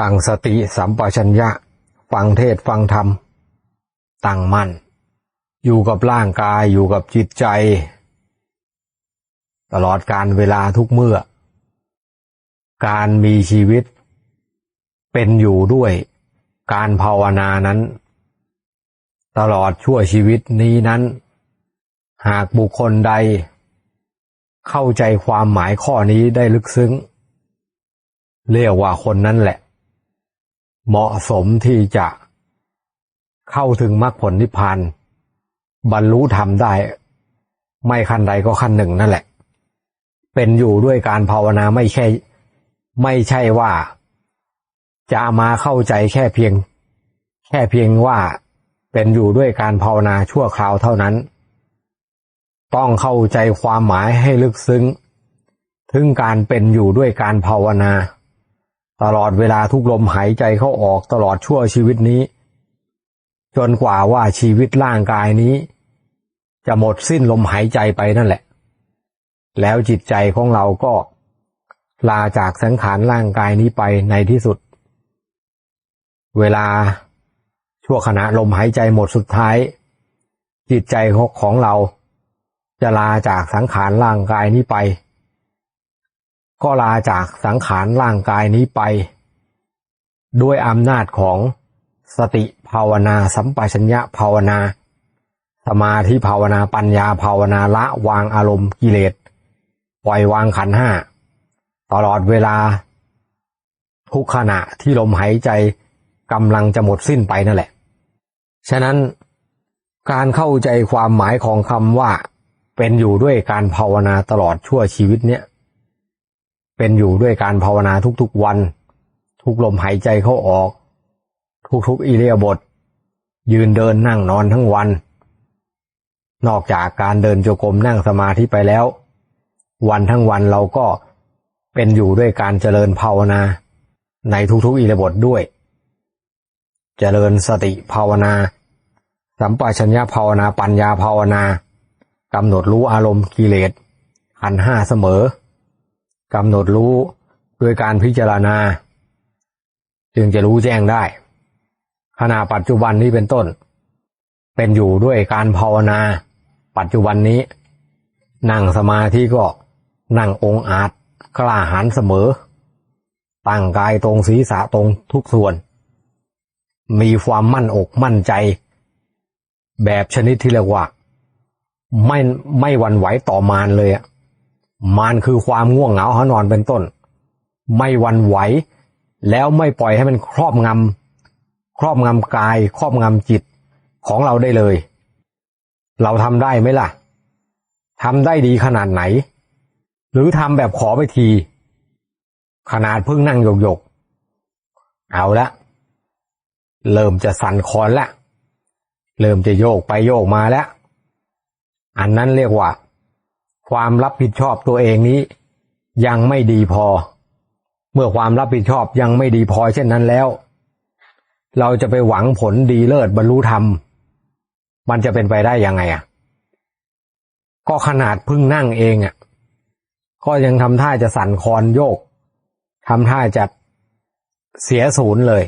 ตั้งสติสัมปชัญญะ ฟังเทศฟังธรรม ตั้งมั่น อยู่กับร่างกายอยู่กับจิตใจ ตลอดการเวลาทุกเมื่อ การมีชีวิต เป็นอยู่ด้วยการภาวนานั้น ตลอดชั่วชีวิตนี้นั้น หากบุคคลใด เข้าใจความหมายข้อนี้ได้ลึกซึ้ง เรียกว่าคนนั้นแหละ เหมาะสมที่จะเข้าถึงมรรคผลนิพพานบรรลุธรรมได้ ไม่ขั้นใดก็ขั้นหนึ่งนั่นแหละ เป็นอยู่ด้วยการภาวนาไม่ใช่ ไม่ใช่ว่า จะมาเข้าใจแค่เพียง แค่เพียงว่าเป็นอยู่ด้วยการภาวนาชั่วคราวเท่านั้น ต้องเข้าใจความหมายให้ลึกซึ้ง ถึงการเป็นอยู่ด้วยการภาวนา ตลอดเวลาทุกลมหายใจเข้าออกตลอดชั่วชีวิตนี้ จนกว่าว่าชีวิตร่างกายนี้ จะหมดสิ้นลมหายใจไปนั่นแหละ แล้วจิตใจของเราก็ลาจากสังขารร่างกายนี้ไปในที่สุด เวลาชั่วขณะลมหายใจหมดสุดท้าย จิตใจของเราจะลาจากสังขารร่างกายนี้ไป ก็ลาจากสังขารร่างกายนี้ไป ด้วยอำนาจของสติภาวนา สัมปชัญญะภาวนา สมาธิภาวนาปัญญาภาวนาละวางอารมณ์กิเลสปล่อยวางขันห้า ตลอดเวลา ทุกขณะที่ลมหายใจกำลังจะหมดสิ้นไปนั่นแหละ ฉะนั้นการเข้าใจความหมายของคำว่า เป็นอยู่ด้วยการภาวนาตลอดชั่วชีวิตเนี่ย เป็นอยู่ด้วยการภาวนาทุกๆวัน ทุกลมหายใจเข้าออก ทุกๆอิเลียบท ยืนเดินนั่งนอนทั้งวัน นอกจากการเดินโยกรมนั่งสมาธิไปแล้ว วันทั้งวันเราก็เป็นอยู่ด้วยการเจริญภาวนา ในทุกๆอิเลียบทด้วย เจริญสติภาวนา สัมปชัญญะภาวนาปัญญาภาวนากำหนดรู้อารมณ์กิเลสขันห้าเสมอ กำหนดรู้ด้วยการพิจารณา จึงจะรู้แจ้งได้ขณะปัจจุบันนี้เป็นต้น เป็นอยู่ด้วยการภาวนา ปัจจุบันนี้ นั่งสมาธิก็นั่งองอาจกล้าหาญเสมอ ตั้งกายตรงศีรษะตรงทุกส่วน มีความมั่นอกมั่นใจ แบบชนิดที่เรียกว่า ไม่ไม่หวั่นไหวต่อมารเลยอะ มารคือความง่วงเหงาหานอนเป็นต้น ไม่วันไหว แล้วไม่ปล่อยให้มันครอบงำครอบงำกาย ครอบงำจิตของเราได้เลย เราทำได้ไหมล่ะทำได้ดีขนาดไหน หรือทำแบบขอไปที ขนาดเพิ่งนั่งโยกโยกเอาละ เริ่มจะสั่นคอนละ เริ่มจะโยกไปโยกมาแล้ว อันนั้นเรียกว่า ความรับผิดชอบตัวเองนี้ ยังไม่ดีพอ เมื่อความรับผิดชอบยังไม่ดีพอเช่นนั้นแล้ว เราจะไปหวังผลดีเลิศบรรลุธรรม มันจะเป็นไปได้ยังไงอะ ก็ขนาดพึ่งนั่งเองอะ ก็ยังทำท่าจะสั่นคลอนโยกทำท่าจะเสียศูนย์เลย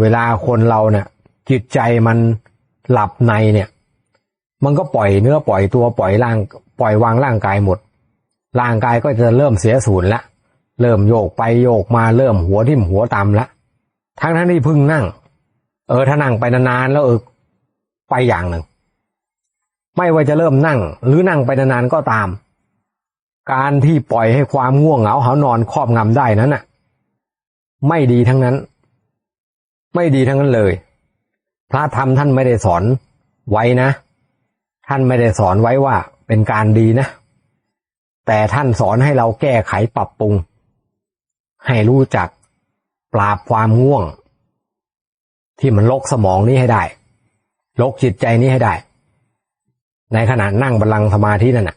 เวลาคนเราเนี่ย จิตใจมันหลับในเนี่ย มันก็ปล่อยเนื้อปล่อยตัวปล่อยร่าง ปล่อยวางร่างกายหมด ร่างกายก็จะเริ่มเสียศูนย์ละ เริ่มโยกไปโยกมาเริ่มหัวทิ่มหัวตำละ ทั้งทั้งที่พึ่งนั่ง เออถ้านั่งไปนานๆแล้วเออไปอย่างหนึ่ง ไม่ว่าจะเริ่มนั่ง หรือนั่งไปนานๆก็ตาม การที่ปล่อยให้ความง่วงเหงาหานอนครอบงำได้นั้นน่ะ ไม่ดีทั้งนั้น ไม่ดีทั้งนั้นเลย พระธรรมท่านไม่ได้สอนไว้นะ ท่านไม่ได้สอนไว้ว่า เป็นการดีนะ แต่ท่านสอนให้เราแก้ไขปรับปรุง ให้รู้จักปราบความง่วง ที่มันลกสมองนี้ให้ได้ลกจิตใจนี้ให้ได้ ในขณะนั่งบัลลังก์สมาธินั่นน่ะ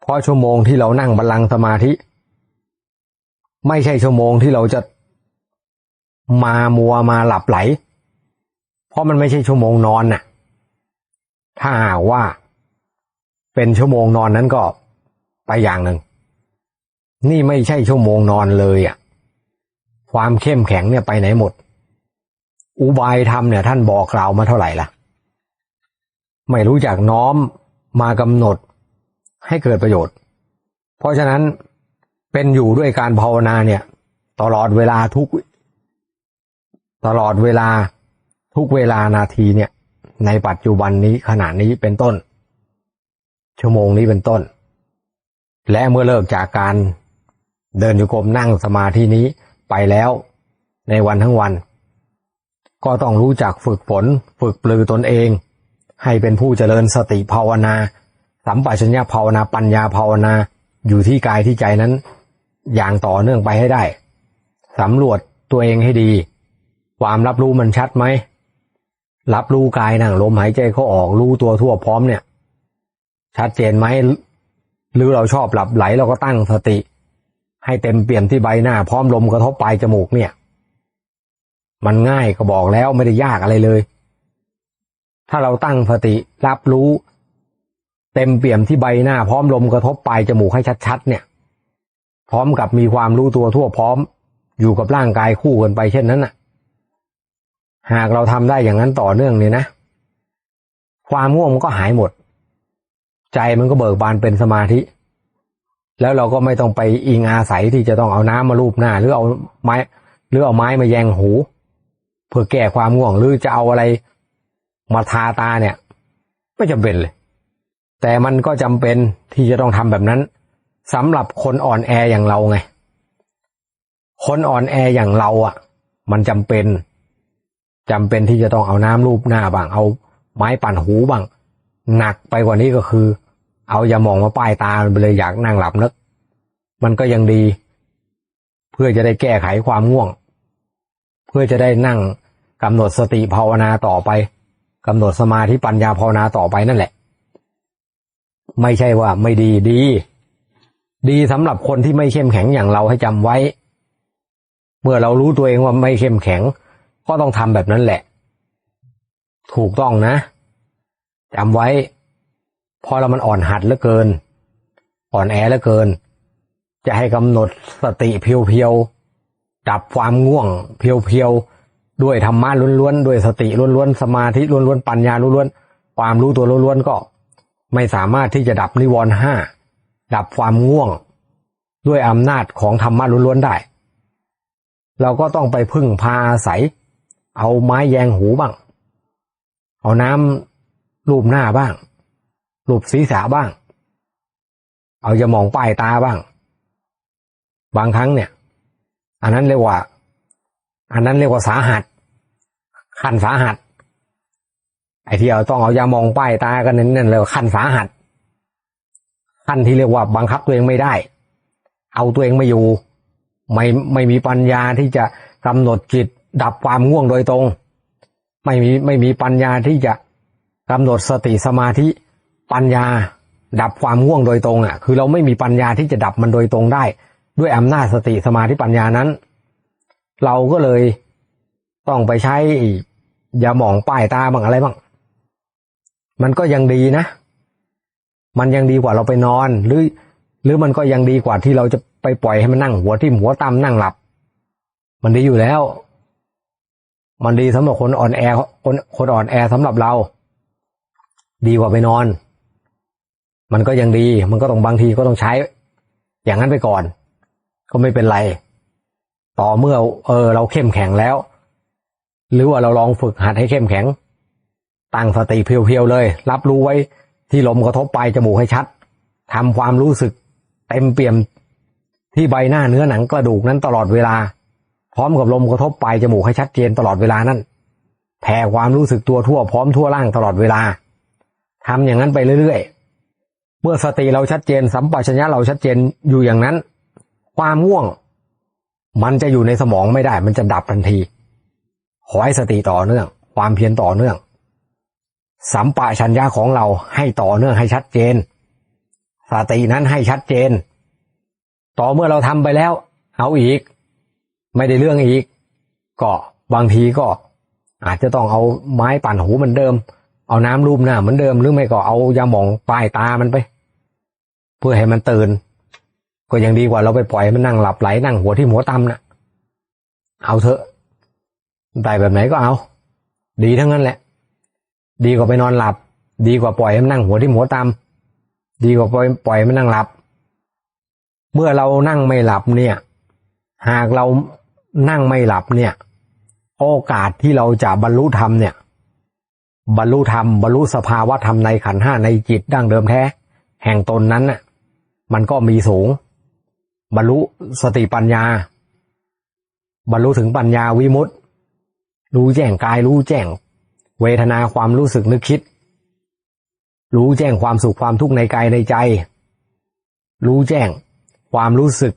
เพราะชั่วโมงที่เรานั่งบัลลังก์สมาธิ ไม่ใช่ชั่วโมงที่เราจะมามัวมาหลับไหล เพราะมันไม่ใช่ชั่วโมงนอนน่ะ ถ้าว่า เป็นชั่วโมงนอนนั้นก็ไปอย่างหนึ่ง นี่ไม่ใช่ชั่วโมงนอนเลยอะ ความเข้มแข็งเนี่ยไปไหนหมด อุบายธรรมเนี่ย ท่านบอกกล่าวมาเท่าไหร่ล่ะ ไม่รู้จักน้อมมากำหนดให้เกิดประโยชน์ เพราะฉะนั้นเป็นอยู่ด้วยการภาวนาเนี่ย ตลอดเวลาทุก ตลอดเวลาทุกเวลานาทีเนี่ย ในปัจจุบันนี้ขณะนี้เป็นต้น ชั่วโมงนี้เป็นต้น และเมื่อเลิกจากการเดินโยกรมนั่งสมาธินี้ไปแล้วในวันทั้งวัน ก็ต้องรู้จักฝึกฝนฝึกปลือตนเอง ให้เป็นผู้เจริญสติภาวนา สัมปชัญญะภาวนาปัญญาภาวนาอยู่ที่กายที่ใจนั้น อย่างต่อเนื่องไปให้ได้สำรวจตัวเองให้ดี ความรับรู้มันชัดไหม รับรู้กายนั่งลมหายใจเขาออกรู้ตัวทั่วพร้อมเนี่ย ชัดเจนไหมหรือเราชอบหลับไหลเราก็ตั้งสติ ให้เต็มเปี่ยมที่ใบหน้า พร้อมลมกระทบปลายจมูกเนี่ย มันง่ายก็บอกแล้วไม่ได้ยากอะไรเลย ถ้าเราตั้งสติรับรู้ เต็มเปี่ยมที่ใบหน้า พร้อมลมกระทบปลายจมูกให้ชัดๆเนี่ย พร้อมกับมีความรู้ตัวทั่วพร้อม อยู่กับร่างกายคู่กันไปเช่นนั้นน่ะ หากเราทำได้อย่างนั้นต่อเนื่องเนี่ยนะ ความง่วงมันก็หายหมด ใจมันก็เบิกบานเป็นสมาธิ แล้วเราก็ไม่ต้องไปอิงอาศัยที่จะต้องเอาน้ำมาลูบหน้า หรือเอาไม้ หรือเอาไม้มาแยงหู เพื่อแก้ความง่วงหรือจะเอาอะไรมาทาตาเนี่ย ไม่จำเป็นเลย แต่มันก็จำเป็นที่จะต้องทำแบบนั้นสำหรับคนอ่อนแออย่างเราไง คนอ่อนแออย่างเราอะ มันจำเป็นจำเป็นที่จะต้องเอาน้ำลูบหน้าบ้างเอาไม้ปั่นหูบ้าง หนักไปกว่านี้ก็คือ เอายาหมองมาป้ายตาไปเลยอยากนั่งหลับนึก มันก็ยังดี เพื่อจะได้แก้ไขความง่วง เพื่อจะได้นั่งกำหนดสติภาวนาต่อไปกำหนดสมาธิปัญญาภาวนาต่อไปนั่นแหละ ไม่ใช่ว่าไม่ดีดี ดีสำหรับคนที่ไม่เข้มแข็งอย่างเราให้จำไว้ เมื่อเรารู้ตัวเองว่าไม่เข้มแข็ง ก็ต้องทำแบบนั้นแหละ ถูกต้องนะ จำไว้พอเรามันอ่อนหัดเหลือเกิน อ่อนแอเหลือเกิน จะให้กำหนดสติเพียวๆดับความง่วงเพียวๆด้วยธรรมะล้วนๆด้วยสติล้วนๆสมาธิล้วนๆปัญญาล้วนๆความรู้ตัวล้วนๆก็ ไม่สามารถที่จะดับนิวรณ์ห้าดับความง่วง ด้วยอำนาจของธรรมะล้วนๆได้ เราก็ต้องไปพึ่งพาอาศัย เอาไม้แยงหูบ้าง เอาน้ำ ลูบหน้าบ้างลูบศีรษะบ้าง เอาจะมองป้ายตาบ้าง บางครั้งเนี่ย อันนั้นเรียกว่า อันนั้นเรียกว่าสาหัสขั้นสาหัส ไอ้ที่เราต้องเอายามองป้ายตากันนั่นเลยขั้นสาหัสขั้นที่เรียกว่าบังคับตัวเองไม่ได้ เอาตัวเองไม่อยู่ ไม่ไม่มีปัญญาที่จะกำหนดจิตดับความง่วงโดยตรง ไม่มีไม่มีปัญญาที่จะ กำหนดสติสมาธิปัญญา ดับความง่วงโดยตรงอะ คือเราไม่มีปัญญาที่จะดับมันโดยตรงได้ ด้วยอำนาจสติสมาธิปัญญานั้น เราก็เลยต้องไปใช้ยาหมองป้ายตาบ้างอะไรบ้างมันก็ยังดีนะ มันยังดีกว่าเราไปนอน หรือ หรือมันก็ยังดีกว่าที่เราจะไปปล่อยให้มันนั่งหัวทิ่หัวตำนั่งหลับ มันดีอยู่แล้ว มันดีสำหรับคนอ่อนแอคนคนอ่อนแอสำหรับเรา ดีกว่าไปนอน มันก็ยังดี มันก็ต้องบางทีก็ต้องใช้ อย่างนั้นไปก่อน ก็ไม่เป็นไร ต่อเมื่อ เออ เราเข้มแข็งแล้ว หรือว่าเราลองฝึกหัดให้เข้มแข็ง ตั้งสติเพียวๆเลย รับรู้ไว้ที่ลมกระทบปลายจมูกให้ชัดทำความรู้สึก เต็มเปี่ยมที่ใบหน้าเนื้อหนังกระดูกนั้นตลอดเวลา พร้อมกับลมกระทบปลายจมูกให้ชัดเจนตลอดเวลานั้นแผ่ความรู้สึกตัวทั่วพร้อมทั่วร่างตลอดเวลา ทำอย่างนั้นไปเรื่อยๆ เมื่อสติเราชัดเจน สัมปชัญญะเราชัดเจนอยู่อย่างนั้น ความง่วง มันจะอยู่ในสมองไม่ได้ มันจะดับทันที ขอให้สติต่อเนื่อง ความเพียรต่อเนื่อง สัมปชัญญะของเราให้ต่อเนื่องให้ชัดเจน สตินั้นให้ชัดเจน ต่อเมื่อเราทำไปแล้ว เอาอีก ไม่ได้เรื่องอีก ก็บางทีก็อาจจะต้องเอาไม้ปั่นหูเหมือนเดิม เอาน้ำรูปหน้าเหมือนเดิมหรือไม่ก็เอายาหมองปลายตามันไป เพื่อให้มันตื่น ก็ยังดีกว่าเราไปปล่อยมันนั่งหลับไหลนั่งหัวที่หัวตำนะเอาเถอะได้แบบไหนก็เอา ดีทั้งนั้นแหละ ดีกว่าไปนอนหลับ ดีกว่าปล่อยให้มันนั่งหัวที่หัวตามดีกว่าปล่อยปล่อยมันนั่งหลับ เมื่อเรานั่งไม่หลับเนี่ย หากเรานั่งไม่หลับเนี่ย โอกาสที่เราจะบรรลุธรรมเนี่ย บรรลุธรรมบรรลุสภาวะธรรมในขันห้าในจิตดั้งเดิมแท้ แห่งตนนั้นน่ะ มันก็มีสูง บรรลุสติปัญญา บรรลุถึงปัญญาวิมุตติ รู้แจ้งกายรู้แจ้ง เวทนาความรู้สึกนึกคิด รู้แจ้งความสุขความทุกข์ในกายในใจ รู้แจ้งความรู้สึก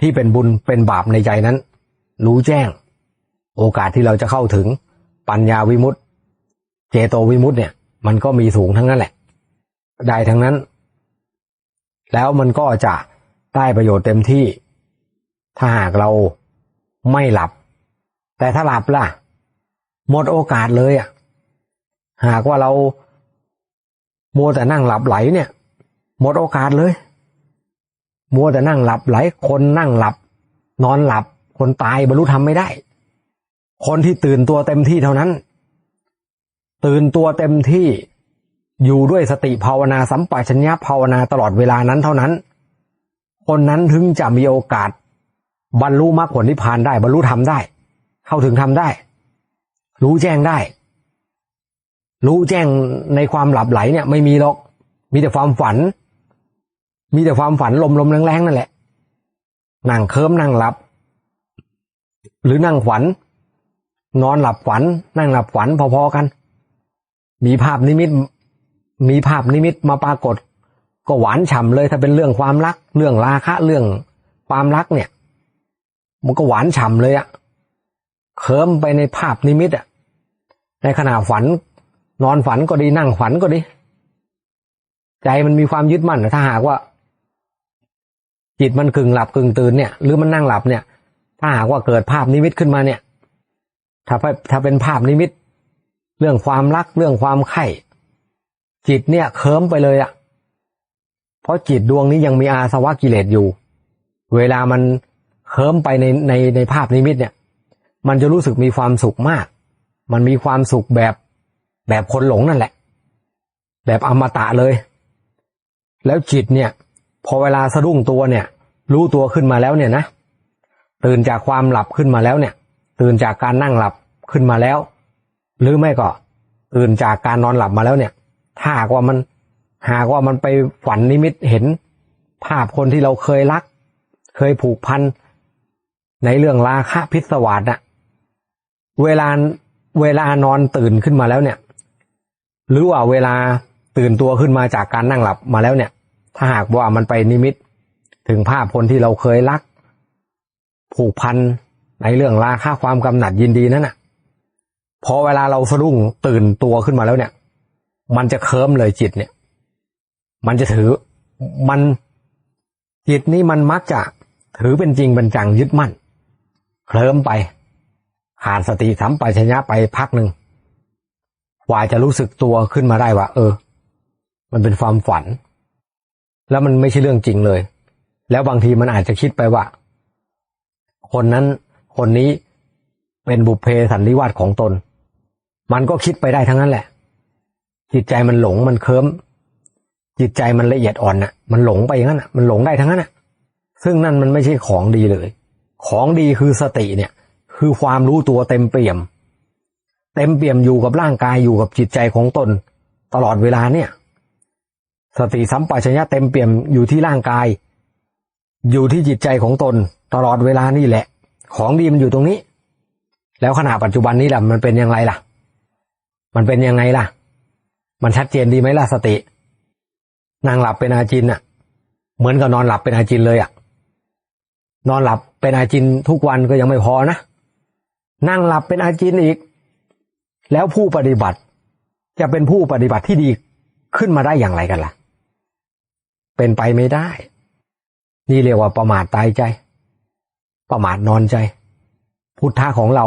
ที่เป็นบุญเป็นบาปในใจนั้น รู้แจ้ง โอกาสที่เราจะเข้าถึงปัญญาวิมุตติ เจโตวิมุตติเนี่ย มันก็มีสูงทั้งนั้นแหละ ได้ทั้งนั้น แล้วมันก็จะได้ประโยชน์เต็มที่ ถ้าหากเราไม่หลับ แต่ถ้าหลับล่ะ หมดโอกาสเลยอะ หากว่าเรามัวแต่นั่งหลับไหลเนี่ย หมดโอกาสเลย มัวแต่นั่งหลับไหล คนนั่งหลับ นอนหลับ คนตายบรรลุธรรมไม่ได้ คนที่ตื่นตัวเต็มที่เท่านั้น ตื่นตัวเต็มที่อยู่ด้วยสติภาวนาสัมปชัญญะภาวนาตลอดเวลานั้นเท่านั้น คนนั้นถึงจะมีโอกาส บรรลุมรรคผลนิพพานได้ บรรลุธรรมได้ เข้าถึงธรรมได้ รู้แจ้งได้ รู้แจ้งในความหลับไหลเนี่ย ไม่มีหรอก มีแต่ความฝัน มีแต่ความฝันลมๆแรงๆนั่นแหละนั่งเคิมนั่งหลับ หรือนั่งฝัน นอนหลับฝัน นั่งหลับฝันพอๆกัน มีภาพนิมิต มีภาพนิมิตมาปรากฏ ก็หวานฉ่ำเลย ถ้าเป็นเรื่องความรัก เรื่องราคะเรื่องความรักเนี่ย มันก็หวานฉ่ำเลยอะเคิมไปในภาพนิมิตอะในขณะฝัน นอนฝันก็ดีนั่งฝันก็ดี ใจมันมีความยึดมั่นถ้าหากว่า จิตมันกึ่งหลับกึ่งตื่นเนี่ย หรือมันนั่งหลับเนี่ย ถ้าหากว่าเกิดภาพนิมิตขึ้นมาเนี่ย ถ้าถ้าเป็นภาพนิมิต เรื่องความรักเรื่องความไข่ จิตเนี่ยเคิมไปเลยอะเพราะจิตดวงนี้ยังมีอาสวะกิเลสอยู่ เวลามันเคิมไปในในในภาพนิมิตเนี่ย มันจะรู้สึกมีความสุขมาก มันมีความสุขแบบแบบคนหลงนั่นแหละ แบบอมตะเลย แล้วจิตเนี่ย พอเวลาสะดุ้งตัวเนี่ย รู้ตัวขึ้นมาแล้วเนี่ยนะตื่นจากความหลับขึ้นมาแล้วเนี่ย ตื่นจากการนั่งหลับขึ้นมาแล้ว หรือไม่ก็ตื่นจากการนอนหลับมาแล้วเนี่ย ถ้าว่ามันหากว่ามันไปฝันนิมิตเห็น ภาพคนที่เราเคยรัก เคยผูกพันในเรื่องราคะพิศวาสน่ะเวลาเวลานอนตื่นขึ้นมาแล้วเนี่ย หรือว่าเวลาตื่นตัวขึ้นมาจากการนั่งหลับมาแล้วเนี่ย ถ้าหากว่ามันไปนิมิต ถึงภาพคนที่เราเคยรัก ผูกพันในเรื่องราคะความกำหนัดยินดีนั้นน่ะ พอเวลาเราสะดุ้งตื่นตัวขึ้นมาแล้วเนี่ย มันจะเคิมเลยจิตเนี่ย มันจะถือมันจิตนี้มันมักจะถือเป็นจริงเป็นจังยึดมั่น เคลิ้มไปขาดสติสัมปชัญญะไปพักหนึ่งกว่าจะรู้สึกตัวขึ้นมาได้ว่า เออ มันเป็นความฝัน แล้วมันไม่ใช่เรื่องจริงเลย แล้วบางทีมันอาจจะคิดไปว่า คนนั้นคนนี้เป็นบุพเพสันนิวาสของตน มันก็คิดไปได้ทั้งนั้นแหละ จิตใจมันหลงมันเคิมจิตใจมันละเอียดอ่อนน่ะ มันหลงไปอย่างนั้นน่ะ มันหลงได้ทั้งนั้นน่ะ ซึ่งนั่นมันไม่ใช่ของดีเลย ของดีคือสติเนี่ย คือความรู้ตัวเต็มเปี่ยม เต็มเปี่ยมอยู่กับร่างกายอยู่กับจิตใจของตน ตลอดเวลาเนี่ย สติสัมปชัญญะเต็มเปี่ยมอยู่ที่ร่างกาย อยู่ที่จิตใจของตน ตลอดเวลานี่แหละ ของดีมันอยู่ตรงนี้ แล้วขณะปัจจุบันนี้ล่ะมันเป็นยังไงล่ะ มันเป็นยังไงล่ะ มันชัดเจนดีไหมล่ะสติ นางหลับเป็นอาจินอะ เหมือนกับนอนหลับเป็นอาจินเลยอะ นอนหลับเป็นอาจินทุกวันก็ยังไม่พอนะ นั่งหลับเป็นอาจินอีก แล้วผู้ปฏิบัติ จะเป็นผู้ปฏิบัติที่ดีขึ้นมาได้อย่างไรกันล่ะ เป็นไปไม่ได้ นี่เรียกว่าประมาทตายใจ ประมาทนอนใจ พุทธะของเรา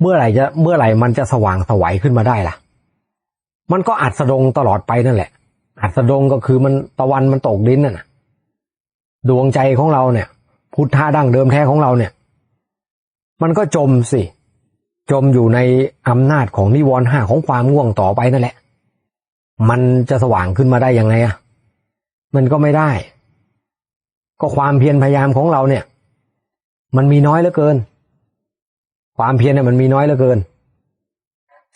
เมื่อไหร่จะเมื่อไหร่มันจะสว่างสวัยขึ้นมาได้ล่ะ มันก็อัดสะดงตลอดไปนั่นแหละ อัดสะดงก็คือมันตะวันมันตกดินน่ะดวงใจของเราเนี่ย พุทธะดั้งเดิมแท้ของเราเนี่ย มันก็จมสิ จมอยู่ในอำนาจของนิวรณ์ห้าของความง่วงต่อไปนั่นแหละ มันจะสว่างขึ้นมาได้ยังไงอะ มันก็ไม่ได้ ก็ความเพียรพยายามของเราเนี่ย มันมีน้อยเหลือเกิน ความเพียรเนี่ยมันมีน้อยเหลือเกิน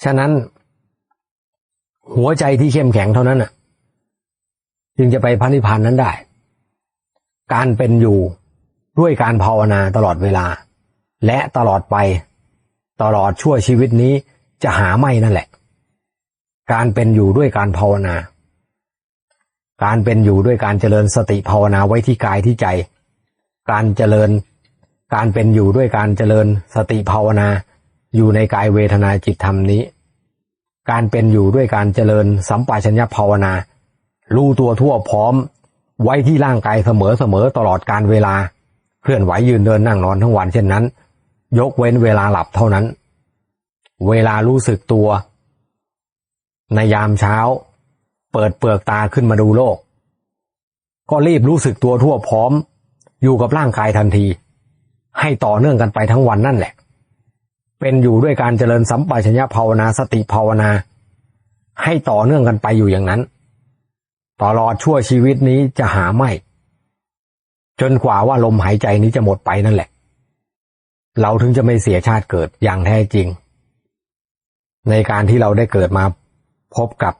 ฉะนั้น หัวใจที่เข้มแข็งเท่านั้นน่ะ จึงจะไปพันธิพพานนั้นได้ การเป็นอยู่ด้วยการภาวนาตลอดเวลา และตลอดไป ตลอดชั่วชีวิตนี้จะหาไม่นั่นแหละ การเป็นอยู่ด้วยการภาวนา การเป็นอยู่ด้วยการเจริญสติภาวนาไว้ที่กายที่ใจ การเจริญ การเป็นอยู่ด้วยการเจริญสติภาวนา อยู่ในกายเวทนาจิตธรรมนี้ การเป็นอยู่ด้วยการเจริญสัมปชัญญะภาวนา รู้ตัวทั่วพร้อม ไว้ที่ร่างกายเสมอเสมอตลอดการเวลา เคลื่อนไหวยืนเดินนั่งนอนทั้งวันเช่นนั้น ยกเว้นเวลาหลับเท่านั้น เวลารู้สึกตัว ในยามเช้า เปิดเปลือกตาขึ้นมาดูโลก ก็รีบรู้สึกตัวทั่วพร้อม อยู่กับร่างกายทันที ให้ต่อเนื่องกันไปทั้งวันนั่นแหละ เป็นอยู่ด้วยการเจริญสัมปชัญญะภาวนาสติภาวนา ให้ต่อเนื่องกันไปอยู่อย่างนั้น ตลอดชั่วชีวิตนี้จะหาไม่ จนกว่าว่าลมหายใจนี้จะหมดไปนั่นแหละ เราถึงจะไม่เสียชาติเกิดอย่างแท้จริง ในการที่เราได้เกิดมาพบกับ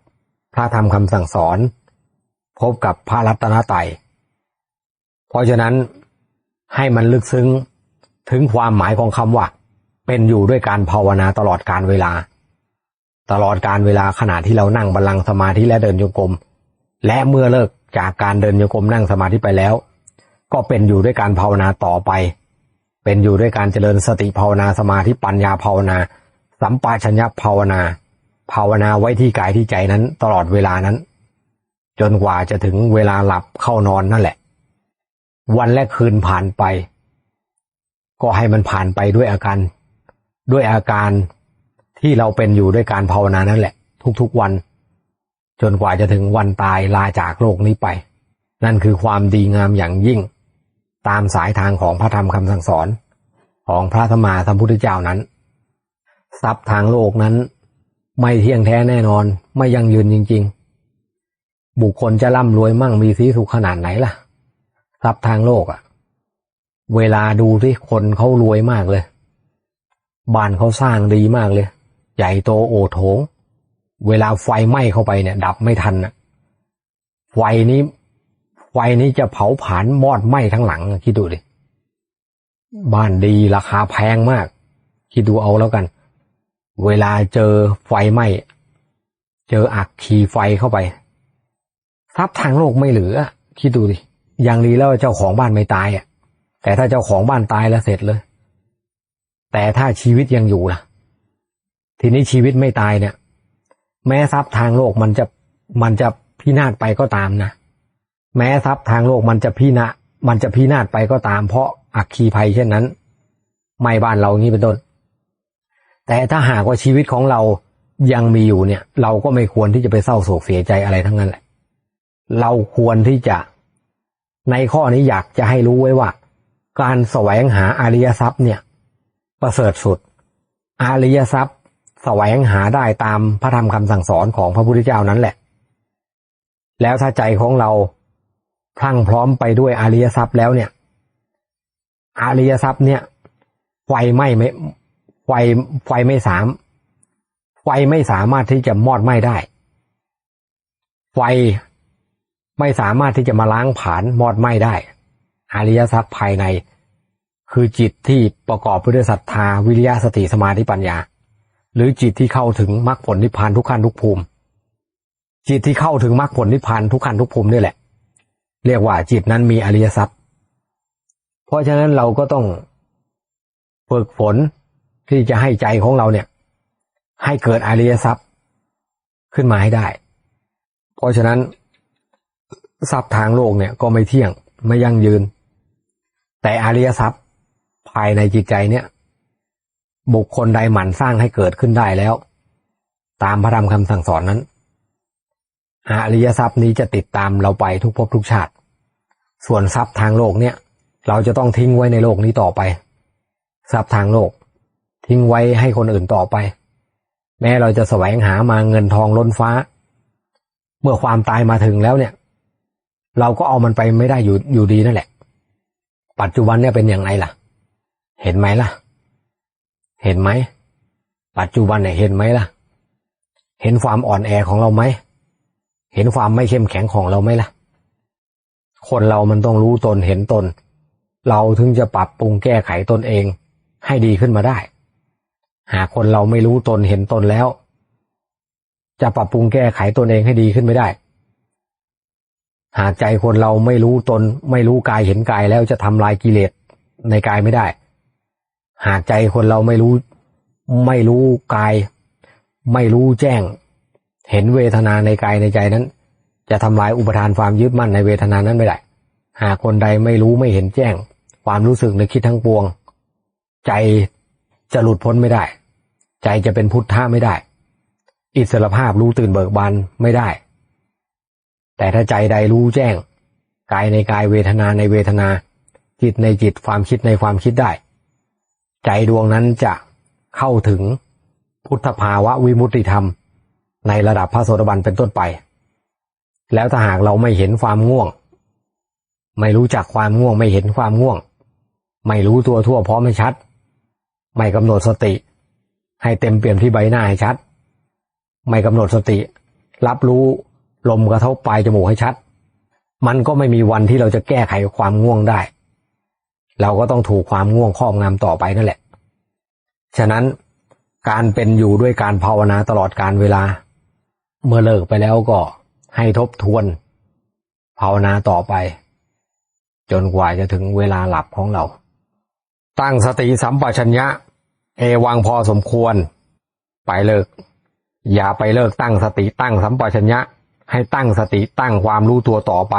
พระธรรมคำสั่งสอน พบกับพระรัตนตรัยเพราะฉะนั้นให้มันลึกซึ้ง ถึงความหมายของคำว่า เป็นอยู่ด้วยการภาวนาตลอดการเวลา ตลอดการเวลาขณะที่เรานั่งบัลลังก์สมาธิและเดินโยกม และเมื่อเลิกจากการเดินโยกมนั่งสมาธิไปแล้ว ก็เป็นอยู่ด้วยการภาวนาต่อไป เป็นอยู่ด้วยการเจริญสติภาวนาสมาธิปัญญาภาวนา สัมปชัญญะภาวนา ภาวนาไว้ที่กายที่ใจนั้น ตลอดเวลานั้น จนกว่าจะถึงเวลาหลับเข้านอนนั่นแหละ วันและคืนผ่านไป ก็ให้มันผ่านไปด้วยอาการ ด้วยอาการที่เราเป็นอยู่ด้วยการภาวนานั่นแหละ ทุกๆวัน จนกว่าจะถึงวันตายลาจากโลกนี้ไป นั่นคือความดีงามอย่างยิ่ง ตามสายทางของพระธรรมคำสั่งสอน ของพระธรรมาสัมพุทธเจ้านั้น ทรัพย์ทางโลกนั้น ไม่เที่ยงแท้แน่นอนไม่ยั่งยืนจริง ๆ บุคคลจะร่ำรวยมั่งมีสีสุขขนาดไหนล่ะทรัพย์ทางโลกอะ เวลาดูที่คนเขารวยมากเลย บ้านเขาสร้างดีมากเลย ใหญ่โตโอโถง เวลาไฟไหม้เข้าไปเนี่ย ดับไม่ทันนะไฟนี้ ไฟนี้จะเผาผลาญมอดไหม้ทั้งหลังคิดดูดิบ้านดีราคาแพงมาก คิดดูเอาแล้วกัน เวลาเจอไฟไหม้เจออักขีไฟเข้าไปทรัพย์ทางโลกไม่เหลือ คิดดูดิ อย่างดีแล้วเจ้าของบ้านไม่ตายอะ แต่ถ้าเจ้าของบ้านตายแล้วเสร็จเลย แต่ถ้าชีวิตยังอยู่ล่ะ ทีนี้ชีวิตไม่ตายเนี่ย แม้ทรัพย์ทางโลกมันจะมันจะพินาศไปก็ตามนะ แม้ทรัพย์ทางโลกมันจะพินามันจะพินาศไปก็ตาม เพราะอักคีภัยเช่นนั้น ไม่บ้านเรางี้เป็นต้น แต่ถ้าหากว่าชีวิตของเรายังมีอยู่เนี่ย เราก็ไม่ควรที่จะไปเศร้าโศกเสียใจอะไรทั้งนั้นแหละ เราควรที่จะ ในข้อนี้อยากจะให้รู้ไว้ว่า การแสวงหาอริยทรัพย์เนี่ย ประเสริฐสุด อริยทรัพย์แสวงหาได้ตามพระธรรมคำสั่งสอนของพระพุทธเจ้านั้นแหละ แล้วถ้าใจของเราพลั่งพร้อมไปด้วยอริยทรัพย์แล้วเนี่ย อริยทรัพย์เนี่ย ไฟไหม่ไม่ไฟไฟไม่สาม ไฟไม่สามารถที่จะมอดไหม้ได้ ไฟไม่สามารถที่จะมาล้างผลาญมอดไหม้ได้ อริยทรัพย์ภายใน คือจิตที่ประกอบไปด้วยศรัทธาวิริยะสติสมาธิปัญญา หรือจิตที่เข้าถึงมรรคผลนิพพานทุกขั้นทุกภูมิ จิตที่เข้าถึงมรรคผลนิพพานทุกขั้นทุกภูมินี่แหละ เรียกว่าจิตนั้นมีอริยทรัพย์ เพราะฉะนั้นเราก็ต้องฝึกฝนที่จะให้ใจของเราเนี่ย ให้เกิดอริยทรัพย์ขึ้นมาให้ได้ เพราะฉะนั้นทรัพย์ทางโลกเนี่ยก็ไม่เที่ยงไม่ยั่งยืน แต่อริยทรัพย์ภายในจิตใจเนี่ย บุคคลใดหมั่นสร้างให้เกิดขึ้นได้แล้ว ตามพระธรรมคำสั่งสอนนั้นอริยทรัพย์นี้จะติดตามเราไปทุกภพทุกชาติ ส่วนทรัพย์ทางโลกเนี่ย เราจะต้องทิ้งไว้ในโลกนี้ต่อไป ทรัพย์ทางโลก ทิ้งไว้ให้คนอื่นต่อไป แม้เราจะแสวงหามาเงินทองล้นฟ้า เมื่อความตายมาถึงแล้วเนี่ย เราก็เอามันไปไม่ได้อยู่อยู่ดีนั่นแหละ ปัจจุบันเนี่ยเป็นอย่างไรล่ะ เห็นไหมล่ะ เห็นไหม ปัจจุบันเนี่ยเห็นไหมล่ะ เห็นความอ่อนแอของเราไหม เห็นความไม่เข้มแข็งของเราไหมล่ะ คนเรามันต้องรู้ตนเห็นตน เราถึงจะปรับปรุงแก้ไขตนเอง ให้ดีขึ้นมาได้ หากคนเราไม่รู้ตนเห็นตนแล้ว จะปรับปรุงแก้ไขตนเองให้ดีขึ้นไม่ได้ หากใจคนเราไม่รู้ตน ไม่รู้กายเห็นกายแล้วจะทำลายกิเลสในกายไม่ได้ หากใจคนเราไม่รู้ ไม่รู้กาย ไม่รู้แจ้ง เห็นเวทนาในกายในใจนั้น จะทำลายอุปทานความยึดมั่นในเวทนานั้นไม่ได้ หากคนใดไม่รู้ไม่เห็นแจ้ง ความรู้สึกในคิดทั้งปวง ใจจะหลุดพ้นไม่ได้ ใจจะเป็นพุทธะไม่ได้ อิสรภาพรู้ตื่นเบิกบานไม่ได้ แต่ถ้าใจใดรู้แจ้ง กายในกายเวทนาในเวทนา จิตในจิตความคิดในความคิดได้ ใจดวงนั้นจะเข้าถึงพุทธภาวะวิมุตติธรรม ในระดับพระโสดาบันเป็นต้นไป แล้วถ้าหากเราไม่เห็นความง่วง ไม่รู้จักความง่วงไม่เห็นความง่วง ไม่รู้ตัวทั่วพร้อมให้ชัด ไม่กำหนดสติ ให้เต็มเปี่ยมที่ใบหน้าให้ชัด ไม่กำหนดสติ รับรู้ ลมกระทบปลายจมูกให้ชัด มันก็ไม่มีวันที่เราจะแก้ไขความง่วงได้ เราก็ต้องถูกความง่วงครอบงำต่อไปนั่นแหละ ฉะนั้นการเป็นอยู่ด้วยการภาวนาตลอดการเวลา เมื่อเลิกไปแล้วก็ให้ทบทวน ภาวนาต่อไป จนกว่าจะถึงเวลาหลับของเรา ตั้งสติสัมปชัญญะ เอวังพอสมควร ไปเลิก อย่าไปเลิกตั้งสติตั้งสัมปชัญญะ ให้ตั้งสติตั้งความรู้ตัวต่อไป